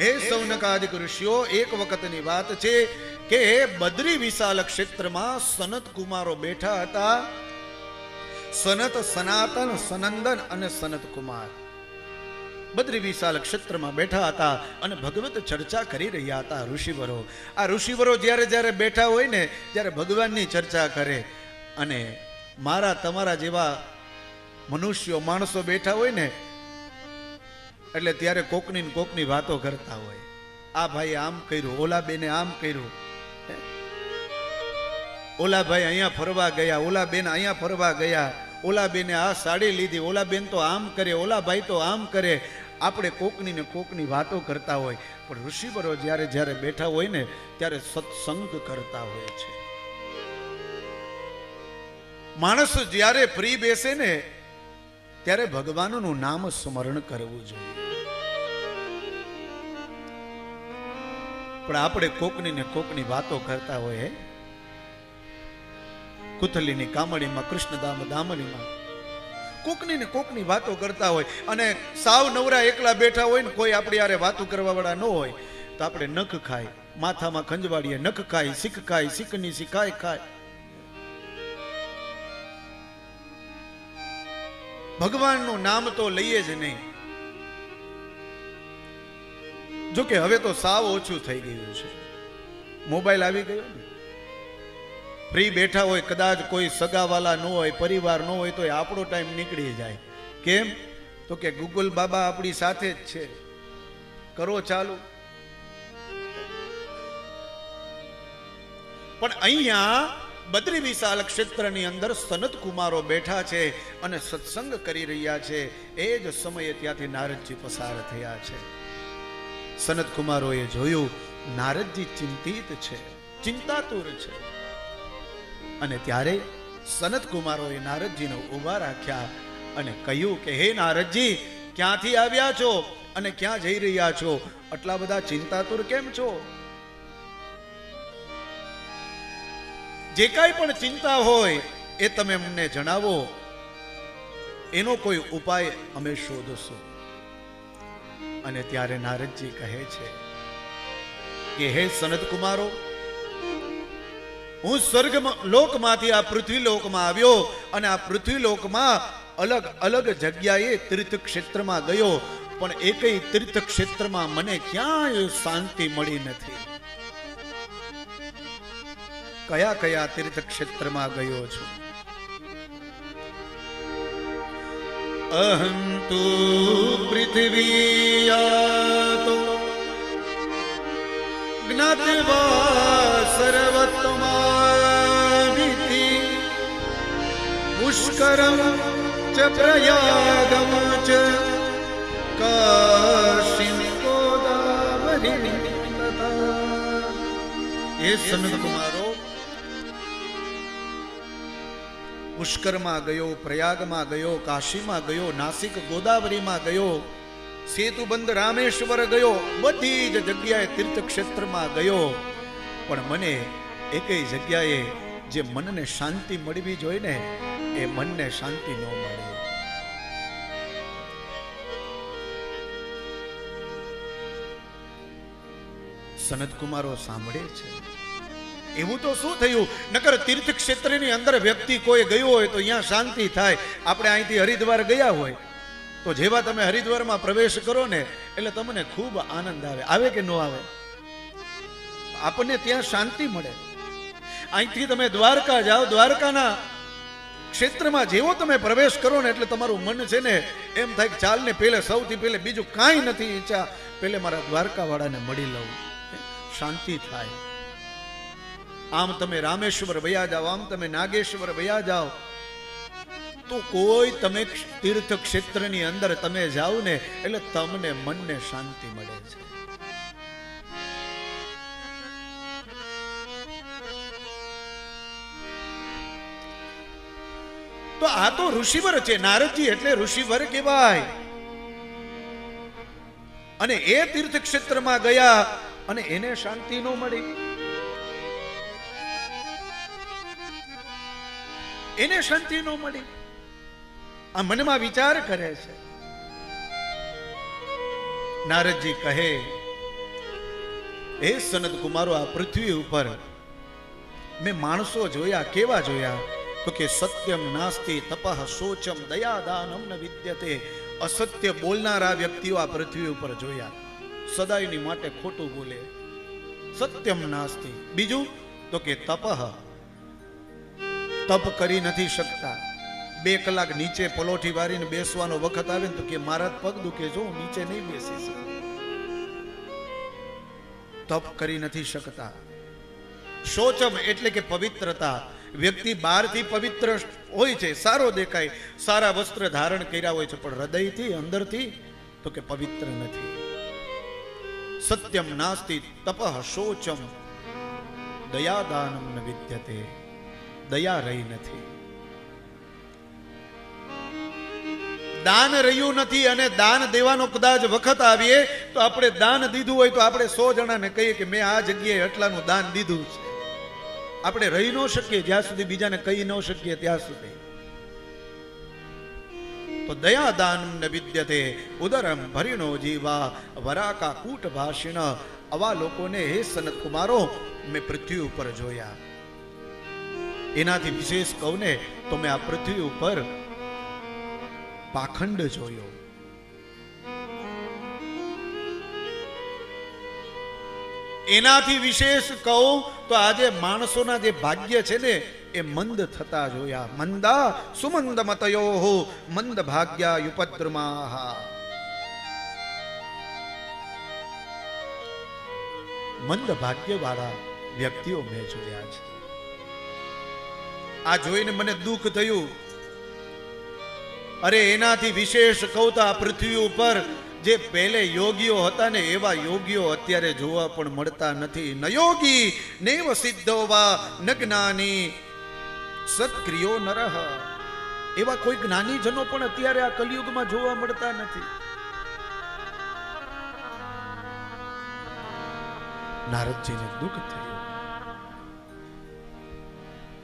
હે સૌનકાદિક ઋષિઓ એક વખતની વાત છે કે બદ્રી વિશાલ ક્ષેત્રમાં સનત કુમારો બેઠા હતા. સનત સનાતન, સનંદન અને સનત કુમાર. બદ્રી વિશાલ ક્ષેત્રમાં બેઠા હતા અને ભગવત ચર્ચા કરી રહ્યા હતા ઋષિવરો. આ ઋષિવરો જ્યારે જ્યારે બેઠા હોય ને, ત્યારે ભગવાનની ચર્ચા કરે. અને મારા, તમારા જેવા મનુષ્યો, માણસો બેઠા હોય ને એટલે ત્યારે કોકની કોકની વાતો કરતા હોય. આ ભાઈ આમ કર્યું ઓલા બેને આમ કર્યું. ઓલા ભાઈ અહીંયા ફરવા ગયા ઓલા બેન અહીંયા ફરવા ગયા ઓલા બેને આ સાડી લીધી ઓલા બેન તો આમ કરે ઓલા ભાઈ તો આમ કરે. આપણે કોકની ને કોકની વાતો કરતા હોય. પણ ઋષિવરો જ્યારે જ્યારે બેઠા હોય ને, ત્યારે સત્સંગ કરતા હોય છે. માણસ જ્યારે ફ્રી બેસે ને, ત્યારે ભગવાનનું નામ સ્મરણ કરવું જોઈએ. પણ આપણે કોકની ને કોકની વાતો કરતા હોય? કુથલીની કામડીમાં કૃષ્ણદામ દામલીમાં કોકની ને કોકની વાતો કરતા હોય અને સાવ નવરા એકલા બેઠા હોય ને કોઈ આપણી યારે વાતો કરવા વાળા ન હોય, તો આપણે નખ ખાય, માથામાં ખંજવાડીએ નખ ખાય, શીખ ખાય, શીખની શીખાય ખાય ભગવાનનું નામ તો લઈએ જ નહીં જો કે હવે તો સાવ ઓછું થઈ ગયું છે. મોબાઈલ આવી ગયો ને. ફ્રી બેઠા હોય, કદાચ કોઈ સગાવાલા ન હોય, પરિવાર ન હોય, તો આપણો ટાઈમ નીકળી જાય. કેમ? તો કે ગૂગલ બાબા આપણી સાથે જ છે. કરો ચાલુ. પણ અહીંયા બદ્રી વિશાલ ક્ષેત્રની અંદર સનત કુમારો બેઠા છે અને સત્સંગ કરી રહ્યા છે. એ જ સમયે ત્યાંથી નારદજી પસાર થયા છે. સનત કુમારોએ જોયું નારદજી ચિંતિત છે. ચિંતાતુર છે. અને ત્યારે સનત કુમારોએ નારદજીને ઊભા રાખ્યા અને કહ્યું કે હે નારદજી ક્યાંથી આવ્યા છો અને ક્યાં જઈ રહ્યા છો? આટલા બધા ચિંતાતુર કેમ છો? જે કાંઈ પણ ચિંતા હોય એ તમે અમને જણાવો. એનો કોઈ ઉપાય અમે શોધશું. અને ત્યારે નારદજી કહે છે કે, હે સનત કુમારો, હું સ્વર્ગ લોકમાંથી આ પૃથ્વી લોકમાં આવ્યો અને આ પૃથ્વી લોકમાં અલગ અલગ જગ્યાએ તીર્થ ક્ષેત્રમાં ગયો. પણ એકય તીર્થ ક્ષેત્રમાં મને ક્યાંય શાંતિ મળી નથી. કયા કયા તીર્થ ક્ષેત્રમાં ગયો છું? અહં तु पृथिवीयातो। ज्ञात्वा સર્વત્મામિતિ पुष्करं ચ પ્રયાગમ ચ કાશીમ ગોદાવરી તથા એ સનત કુમારો પુષ્કરમાં ગયો, પ્રયાગમાં ગયો, કાશીમાં ગયો, નાસિક ગોદાવરીમાં ગયો, સેતુબંધ રામેશ્વર ગયો, બધી જ જગ્યાએ તીર્થક્ષેત્રમાં ગયો. પણ મને એકેય જગ્યાએ જે મનને શાંતિ મળવી જોઈએ ને, એ મનને શાંતિ ન મળે. સનત કુમારો સાંભળે છે. એવું તો શું થયું? નકર તીર્થ ક્ષેત્રની અંદર વ્યક્તિ કોઈ ગયો હોય તો અહીંયા શાંતિ થાય. આપણે અહીંથી હરિદ્વાર ગયા હોય. તો જેવા તમે હરિદ્વારમાં પ્રવેશ કરો ને, એટલે તમને ખૂબ આનંદ આવે. આવે કે ન આવે? આપણને ત્યાં શાંતિ મળે. અહીંથી તમે દ્વારકા જાઓ. દ્વારકાના ક્ષેત્રમાં જેવો તમે પ્રવેશ કરો ને, એટલે તમારું મન છે ને, એમ થાય કે ચાલ ને પેલે સૌથી પહેલે બીજું કાંઈ નથી ઈચ્છા. પેલે મારા દ્વારકાવાળાને મળી લઉં. શાંતિ થાય. આમ તમે રામેશ્વર વયા જાઓ, આમ તમે નાગેશ્વર વયા જાઓ. તો કોઈ તમે તીર્થ ક્ષેત્રની અંદર તમે જાઓ ને, એટલે તમને મનને શાંતિ મળે છે. તો આ તો ઋષિવર છે, નારદજી એટલે ઋષિવર કહેવાય. અને એ તીર્થ ક્ષેત્રમાં ગયા, અને એને શાંતિ ન મળી. એને શાંતિ ન મળી. આ મનમાં વિચાર કરે છે. નારદજી કહે, હે સનત કુમારો, આ પૃથ્વી ઉપર મેં માણસો જોયા, કેવા જોયા? તો કે સત્યમ નાસ્તિ તપઃ સોચમ દયા દાનમ ન વિદ્યતે. અસત્ય બોલનારા વ્યક્તિઓ આ પૃથ્વી ઉપર જોયા. સદાયની માટે ખોટું બોલે. સત્યમ નાસ્તિ. બીજું, તો કે તપઃ તપ કરી નથી શકતા. બે કલાક નીચે પલોઠી વારીને બેસવાનો વખત આવે ને તો કે મારા પગ દુખે જો હું નીચે નહીં બેસી શકું. તપ કરી નથી શકતા. શોચમ એટલે કે પવિત્રતા. વ્યક્તિ બહારથી પવિત્ર હોય છે, સારો દેખાય, સારા વસ્ત્ર ધારણ કર્યા હોય છે, પણ હૃદયથી અંદરથી તો કે પવિત્ર નથી. સત્યમ નાસ્તિ તપઃ શોચમ. દયાદાનમ ન વિદ્યતે. દયા રહી નથી. દાન રહ્યું નથી અને દાન દેવાનો કદાચ વખત આવીએ, તો આપણે દાન દીધું હોય તો આપણે સો જણાને કહીએ કે મેં આ જગ્યાએ એટલાનું દાન દીધું છે. આપણે રહી ન શકીએ જ્યાં સુધી બીજાને કહી ન શકીએ ત્યાં સુધી. તો દયા દાન ને વિદ્યતે ઉદરમ ભરીણો જીવા, વરાકા કૂટ ભાષિણ આવા લોકોને હે સનત કુમારો મેં પૃથ્વી ઉપર જોયા. એનાથી વિશેષ કહું તો મેં આ પૃથ્વી ઉપર પાખંડ જોયો. એનાથી વિશેષ કહું તો આજે માણસોના જે ભાગ્ય છે ને, એ મંદ થતા જોયા. મંદા સુમંદ મતયો મંદ ભાગ્યા યુપદ્રમા મંદ ભાગ્ય વાળા વ્યક્તિઓ મેં જોયા છે. આ જોઈને મને દુઃખ થયું. અરે, એનાથી વિશેષ કહુતા પૃથ્વી ઉપર જે પહેલે યોગીઓ હતા ને, એવા યોગીઓ અત્યારે જોવા પણ મળતા નથી. ન યોગી, નેવ સિદ્ધો વા ન જ્ઞાની, સત્ક્રિયો નરહ એવા કોઈ જ્ઞાની જનો પણ અત્યારે આ કલયુગમાં જોવા મળતા નથી. નારદજીને દુઃખ થયું.